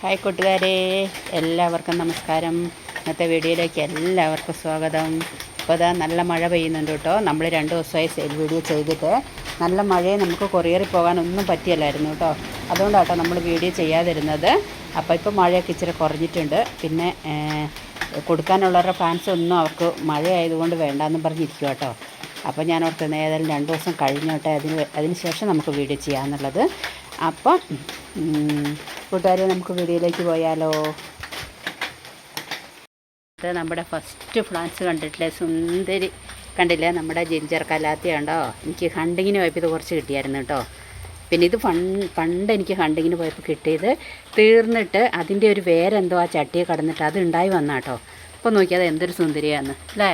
Hi കൂട്ടുകാരെ എല്ലാവർക്കും നമസ്കാരം. ഇന്നത്തെ വീഡിയോയിലേക്ക് എല്ലാവർക്കും സ്വാഗതം. ഇപ്പോൾ ഇതാ നല്ല മഴ പെയ്യുന്നുണ്ട് കേട്ടോ. നമ്മൾ രണ്ട് ദിവസമായി സെയിൽ വീഡിയോ ചെയ്തിട്ട് നല്ല മഴയെ നമുക്ക് കൊറിയറിൽ പോകാനൊന്നും പറ്റിയല്ലായിരുന്നു കേട്ടോ. അതുകൊണ്ടാട്ടോ നമ്മൾ വീഡിയോ ചെയ്യാതിരുന്നത്. അപ്പോൾ ഇപ്പോൾ മഴയൊക്കെ ഇച്ചിരി കുറഞ്ഞിട്ടുണ്ട്. പിന്നെ കൊടുക്കാനുള്ളവരുടെ ഫാൻസ് ഒന്നും അവർക്ക് മഴ ആയതുകൊണ്ട് വേണ്ടാന്ന് പറഞ്ഞിരിക്കും കേട്ടോ. അപ്പോൾ ഞാൻ ഓർത്ത് ഏതായാലും രണ്ട് ദിവസം കഴിഞ്ഞോട്ടെ അതിന് അതിന് ശേഷം നമുക്ക് വീഡിയോ ചെയ്യാമെന്നുള്ളത് അപ്പം കൂട്ടുകാരെ നമുക്ക് വീഡിയോയിലേക്ക് പോയാലോ? ഇത് നമ്മുടെ ഫസ്റ്റ് ഫ്ലാൻസ് കണ്ടിട്ടില്ലേ? സുന്ദരി. കണ്ടില്ലേ? നമ്മുടെ ജിഞ്ചർ കലാത്തി ഉണ്ടോ എനിക്ക് ഹണ്ടിങ്ങിന് പോയപ്പോൾ ഇത് കുറച്ച് കിട്ടിയായിരുന്നു കേട്ടോ. പിന്നെ ഇത് പണ്ട് എനിക്ക് ഹണ്ടിങ്ങിന് പോയപ്പോൾ കിട്ടിയത് തീർന്നിട്ട് അതിന്റെ ഒരു വേരെന്തോ ആ ചട്ടിയെ കടന്നിട്ട് അത് ഉണ്ടായി വന്ന കേട്ടോ. അപ്പോൾ നോക്കിയത് എന്തൊരു സുന്ദരിയാന്ന് അല്ലേ?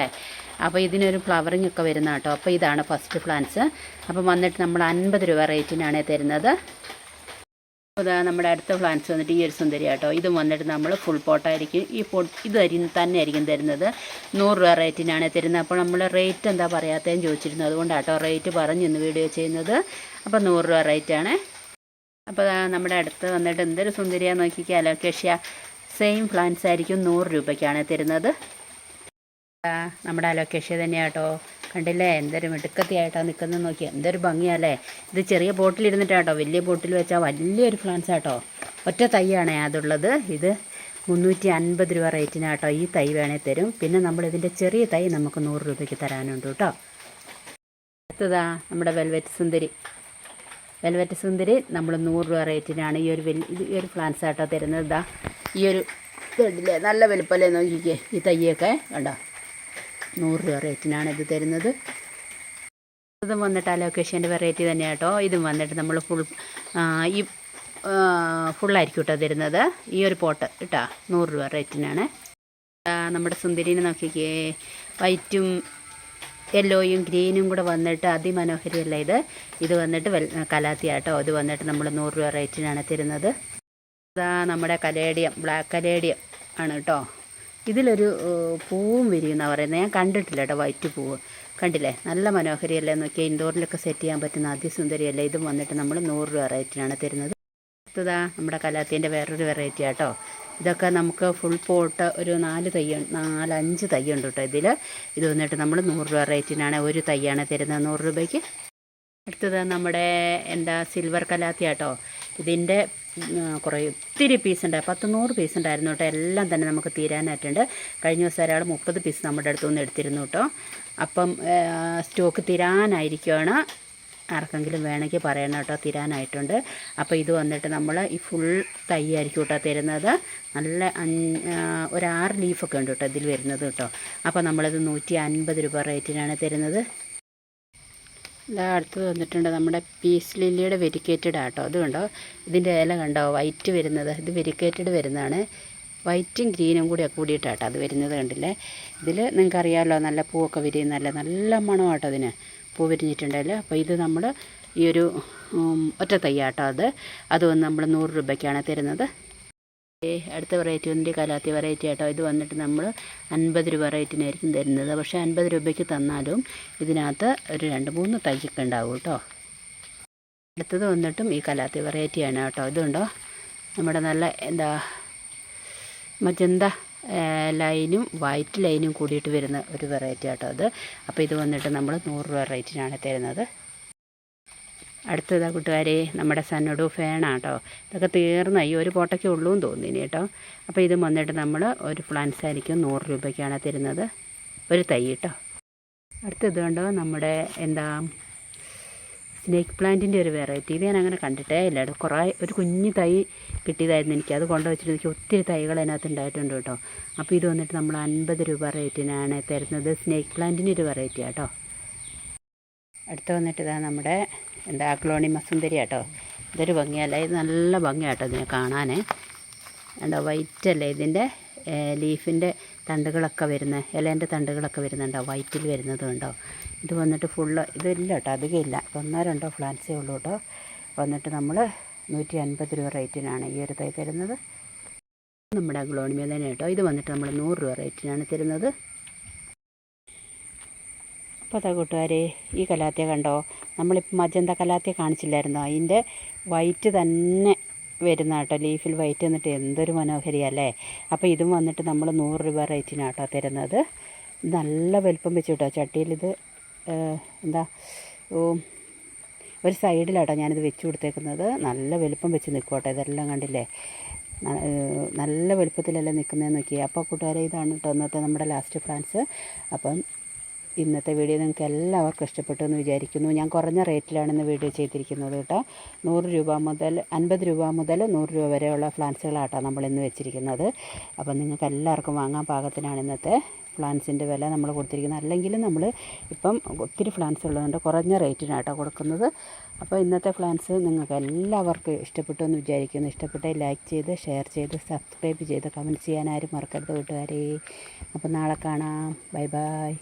അപ്പോൾ ഇതിനൊരു ഫ്ലവറിങ് ഒക്കെ വരുന്ന കേട്ടോ. അപ്പോൾ ഇതാണ് ഫസ്റ്റ് പ്ലാന്റ്സ് അപ്പം വന്നിട്ട് നമ്മൾ അൻപത് രൂപ റേറ്റിനാണ് തരുന്നത്. അതാ നമ്മുടെ അടുത്ത പ്ലാന്റ്സ് വന്നിട്ട് ഈ ഒരു സുന്ദരി കേട്ടോ. ഇത് വന്നിട്ട് നമ്മൾ ഫുൾ പോട്ടായിരിക്കും ഈ പോട്ട് ഇത് തന്നെ ആയിരിക്കും തരുന്നത്. നൂറ് രൂപ റേറ്റിനാണ് തരുന്നത്. അപ്പോൾ നമ്മൾ റേറ്റ് എന്താ പറയാത്തതെന്ന് ചോദിച്ചിരുന്നു. അതുകൊണ്ടാട്ടോ റേറ്റ് പറഞ്ഞു ഇന്ന് വീഡിയോ ചെയ്യുന്നത്. അപ്പോൾ നൂറ് രൂപ റേറ്റാണ് അപ്പോൾ നമ്മുടെ അടുത്ത് വന്നിട്ട് എന്തൊരു സുന്ദരിയാണ് നോക്കിക്കുക അലോക്കേഷ്യ സെയിം പ്ലാന്റ്സ് ആയിരിക്കും നൂറ് രൂപയ്ക്കാണ് തരുന്നത്. നമ്മുടെ അലോക്കേഷ്യ തന്നെയാണ് കേട്ടോ. കണ്ടില്ലേ? എന്തൊരു മിടുക്കത്തിയായിട്ടാണ് നിൽക്കുന്നത് നോക്കി എന്തൊരു ഭംഗിയല്ലേ? ഇത് ചെറിയ ബോട്ടിലിരുന്നിട്ടാട്ടോ. വലിയ ബോട്ടിൽ വെച്ചാൽ വലിയൊരു പ്ലാന്റ്സ് ആട്ടോ ഒറ്റ തൈയാണേ അതുള്ളത്. ഇത് മുന്നൂറ്റി അൻപത് രൂപ റേറ്റിനാട്ടോ ഈ തൈ വേണേൽ തരും. പിന്നെ നമ്മൾ ഇതിന്റെ ചെറിയ തൈ നമുക്ക് നൂറ് രൂപയ്ക്ക് തരാനുണ്ട് കേട്ടോ. അടുത്തതാ നമ്മുടെ വെൽവെറ്റ് സുന്ദരി. വെൽവെറ്റ് സുന്ദരി നമ്മൾ നൂറ് രൂപ റേറ്റിനാണ് ഈ ഒരു വലിയ ഈ ഒരു പ്ലാന്റ്സ് ആട്ടോ തരുന്നത്. ഇതാ ഈ ഒരു നല്ല വലുപ്പമല്ലേ നോക്കിക്കേ ഈ തയ്യൊക്കെ കണ്ടോ? നൂറ് രൂപ റേറ്റിനാണ് ഇത് തരുന്നത്. ഇതും വന്നിട്ട് അലോക്കേഷന്റെ വെറൈറ്റി തന്നെയാണ് കേട്ടോ ഇതും വന്നിട്ട് നമ്മൾ ഫുൾ ഈ ഫുള്ളായിരിക്കും കേട്ടോ തരുന്നത്. ഈ ഒരു പോട്ട് കേട്ടോ നൂറ് രൂപ റേറ്റിനാണ്. നമ്മുടെ സുന്ദരീനെ നോക്കിക്കേ. വൈറ്റും യെല്ലോയും ഗ്രീനും കൂടെ വന്നിട്ട് അതിമനോഹരിയല്ല ഇത്. ഇത് വന്നിട്ട് വെൽ കലാത്തിയാട്ടോ ഇത് വന്നിട്ട് നമ്മൾ നൂറ് രൂപ റേറ്റിനാണ് തരുന്നത്. ഇതാ നമ്മുടെ കലേഡിയം ബ്ലാക്ക് കലേഡിയം ആണ് കേട്ടോ ഇതിലൊരു പൂവും വിരിയുന്ന പറയുന്നത് ഞാൻ കണ്ടിട്ടില്ല കേട്ടോ വൈറ്റ് പൂവ്. കണ്ടില്ലേ? നല്ല മനോഹരിയല്ലേ? നോക്കിയാൽ ഇൻഡോറിലൊക്കെ സെറ്റ് ചെയ്യാൻ പറ്റുന്ന അതിസുന്ദരിയല്ലേ? ഇതും വന്നിട്ട് നമ്മൾ നൂറ് രൂപ റേറ്റിനാണ് തരുന്നത്. അടുത്തതാ നമ്മുടെ കലാത്തിന്റെ വേറൊരു വെറൈറ്റി ആട്ടോ. ഇതൊക്കെ നമുക്ക് ഫുൾ പോട്ട് ഒരു നാല് തയ്യ നാലഞ്ച് തൈ ഉണ്ട് കേട്ടോ ഇതിൽ ഇത് വന്നിട്ട് നമ്മൾ നൂറ് രൂപ റേറ്റിനാണ് ഒരു തയ്യാണ് തരുന്നത് നൂറ് രൂപയ്ക്ക്. അടുത്തത് നമ്മുടെ എന്താ സിൽവർ കലാത്തി ആട്ടോ ഇതിന്റെ കുറേ ഒത്തിരി പീസ് ഉണ്ട്. പത്ത് നൂറ് പീസ് ഉണ്ടായിരുന്നു കേട്ടോ. എല്ലാം തന്നെ നമുക്ക് തീരാനായിട്ടുണ്ട്. കഴിഞ്ഞ ദിവസം ഒരാൾ മുപ്പത് പീസ് നമ്മുടെ അടുത്തു നിന്ന് എടുത്തിരുന്നു കേട്ടോ. അപ്പം സ്റ്റോക്ക് തീരാനായിരിക്കുകയാണ് ആർക്കെങ്കിലും വേണമെങ്കിൽ പറയണം കേട്ടോ. തീരാനായിട്ടുണ്ട്. അപ്പോൾ ഇത് വന്നിട്ട് നമ്മൾ ഈ ഫുൾ തൈ ആയിരിക്കും കേട്ടോ തരുന്നത്. നല്ല ഒരു ആറ് ലീഫൊക്കെ ഉണ്ട് കേട്ടോ ഇതിൽ വരുന്നത് കേട്ടോ. അപ്പോൾ നമ്മളിത് നൂറ്റി അൻപത് രൂപ റേറ്റിനാണ് തരുന്നത്. ഇതാ അടുത്ത് വന്നിട്ടുണ്ട്. നമ്മുടെ പീസ് ലില്ലിയുടെ വെരിക്കേറ്റഡ് ആട്ടോ. അത് കണ്ടോ? ഇതിന്റെ ഇല കണ്ടോ? വൈറ്റ് വരുന്നത്. ഇത് വെരിക്കേറ്റഡ് വരുന്നതാണ്. വൈറ്റും ഗ്രീനും കൂടി കൂടിയിട്ടാട്ടോ അത് വരുന്നത് കണ്ടില്ലേ? ഇതിൽ നിങ്ങൾക്ക് അറിയാമല്ലോ നല്ല പൂവൊക്കെ വിരിയുന്നല്ല നല്ല മണമാട്ടോ അതിന് പൂ വിരിഞ്ഞിട്ടുണ്ടല്ലോ അപ്പോൾ ഇത് നമ്മൾ ഈ ഒരു ഒറ്റ തയ്യാട്ടോ അത്. അത് നമ്മൾ നൂറ് രൂപയ്ക്കാണ് തരുന്നത്. അടുത്ത വെറൈറ്റി വന്നിട്ട് കലാത്തി വെറൈറ്റി ആട്ടോ. ഇത് വന്നിട്ട് നമ്മൾ അൻപത് രൂപ റേറ്റിനായിരിക്കും തരുന്നത്. പക്ഷേ അൻപത് രൂപയ്ക്ക് തന്നാലും ഇതിനകത്ത് ഒരു രണ്ട് മൂന്ന് തൈക്കൊക്കെ ഉണ്ടാവും കേട്ടോ അടുത്തത് വന്നിട്ടും ഈ കലാത്തി വെറൈറ്റിയാണ് കേട്ടോ ഇതുണ്ടോ? നമ്മുടെ നല്ല എന്താ മജന്ത ലൈനും വൈറ്റ് ലൈനും കൂടിയിട്ട് വരുന്ന ഒരു വെറൈറ്റി ആട്ടോ അത്. അപ്പോൾ ഇത് വന്നിട്ട് നമ്മൾ നൂറ് രൂപ റേറ്റിനാണ് തരുന്നത്. അടുത്തതാ കൂട്ടുകാരെ നമ്മുടെ സന്നഡു ഫാനാട്ടോ. ഇതൊക്കെ തീർന്ന ഈ ഒരു പോട്ടയ്ക്ക് ഉള്ളൂ എന്ന് തോന്നിനി കേട്ടോ. അപ്പോൾ ഇത് വന്നിട്ട് നമ്മൾ ഒരു പ്ലാന്റ്സ് ആയിരിക്കും നൂറ് രൂപയ്ക്കാണ് തരുന്നത്. ഒരു തൈ കേട്ടോ. അടുത്തത് കണ്ടോ നമ്മുടെ എന്താ സ്നേക്ക് പ്ലാന്റിന്റെ ഒരു വെറൈറ്റി. ഇത് ഞാൻ അങ്ങനെ കണ്ടിട്ടേ ഇല്ല. കേട്ടോ കുറേ ഒരു കുഞ്ഞു തൈ കിട്ടിയതായിരുന്നു എനിക്ക്. അത് കൊണ്ടുവച്ചിട്ട് ഒത്തിരി തൈകൾ അതിനകത്ത് ഉണ്ടായിട്ടുണ്ട് കേട്ടോ. അപ്പോൾ ഇത് വന്നിട്ട് നമ്മൾ അൻപത് രൂപ റേറ്റിനാണ് തരുന്നത് സ്നേക്ക് പ്ലാന്റിന്റെ ഒരു വെറൈറ്റി കേട്ടോ അടുത്ത വന്നിട്ട് ഇതാ നമ്മുടെ എന്താ ക്ലോണി മസുന്തരി കേട്ടോ ഇതൊരു ഭംഗിയല്ല. ഇത് നല്ല ഭംഗിയാട്ടോ ഇതിനെ കാണാനേ. എന്താ വൈറ്റ് അല്ലേ ഇതിന്റെ ലീഫിന്റെ തണ്ടുകളൊക്കെ വരുന്ന ഇലേന്റെ തണ്ടുകളൊക്കെ വരുന്നുണ്ടോ? വൈറ്റിൽ വരുന്നതുണ്ടോ ഇത് വന്നിട്ട് ഫുള്ള് ഇതില്ല കേട്ടോ അധികം ഇല്ല. ഒന്നോ രണ്ടോ ഫ്ലാൻസേ ഉള്ളൂ കേട്ടോ. വന്നിട്ട് നമ്മൾ നൂറ്റി അൻപത് രൂപ റേറ്റിനാണ് ഈ ഒരു തൈ തരുന്നത്. നമ്മുടെ ഗ്ലോണിമ തന്നെ കേട്ടോ ഇത് വന്നിട്ട് നമ്മൾ നൂറ് രൂപ റേറ്റിനാണ് തരുന്നത്. അപ്പോൾ അതാ കൂട്ടുകാരെ ഈ കലാത്തിയ കണ്ടോ? നമ്മളിപ്പോൾ മജന്ത കലാത്തിയ കാണിച്ചില്ലായിരുന്നോ? അതിന്റെ വൈറ്റ് തന്നെ വരുന്ന കേട്ടോ ലീഫിൽ വൈറ്റ് എന്നിട്ട് എന്തൊരു മനോഹരിയല്ലേ? അപ്പോൾ ഇതും വന്നിട്ട് നമ്മൾ നൂറ് രൂപ റേറ്റിനാട്ടോ തരുന്നത്. നല്ല വലുപ്പം വെച്ച് കേട്ടോ ചട്ടിയിൽ ഇത് എന്താ ഓ ഒരു സൈഡിലാട്ടോ ഞാനിത് വെച്ച് കൊടുത്തേക്കുന്നത്. നല്ല വലുപ്പം വെച്ച് നിൽക്കോട്ടെ ഇതെല്ലാം കണ്ടില്ലേ? നല്ല വലുപ്പത്തിലല്ലേ നിൽക്കുന്നതെന്ന് നോക്കി അപ്പോൾ കൂട്ടുകാരെ ഇതാണ് കേട്ടോ ഇന്നത്തെ നമ്മുടെ ലാസ്റ്റ് പ്ലാൻസ്. അപ്പം ഇന്നത്തെ വീഡിയോ നിങ്ങൾക്ക് എല്ലാവർക്കും ഇഷ്ടപ്പെട്ടു എന്ന് വിചാരിക്കുന്നു. ഞാൻ കുറഞ്ഞ റേറ്റിലാണ് ഇന്ന് വീഡിയോ ചെയ്തിരിക്കുന്നത് കേട്ടോ. നൂറ് രൂപ മുതൽ അൻപത് രൂപ മുതൽ നൂറ് രൂപ വരെയുള്ള ഫ്ലാൻസുകളാട്ടോ നമ്മൾ ഇന്ന് വെച്ചിരിക്കുന്നത്. അപ്പം നിങ്ങൾക്ക് എല്ലാവർക്കും വാങ്ങാൻ പാകത്തിനാണ് ഇന്നത്തെ ഫ്ലാൻസിന്റെ വില നമ്മൾ കൊടുത്തിരിക്കുന്നത്. അല്ലെങ്കിൽ നമ്മൾ ഇപ്പം ഒത്തിരി ഫ്ലാൻസ് ഉള്ളതുകൊണ്ട് കുറഞ്ഞ റേറ്റിനാട്ടോ കൊടുക്കുന്നത്. അപ്പോൾ ഇന്നത്തെ ഫ്ലാൻസ് നിങ്ങൾക്ക് എല്ലാവർക്കും ഇഷ്ടപ്പെട്ടു എന്ന് വിചാരിക്കുന്നു. ഇഷ്ടപ്പെട്ട ലൈക്ക് ചെയ്ത് ഷെയർ ചെയ്ത് സബ്സ്ക്രൈബ് ചെയ്ത് കമന്റ് ചെയ്യാൻ ആരും മറക്കരുത് കൂട്ടുകാരെ അപ്പോൾ നാളെ കാണാം. Bye bye.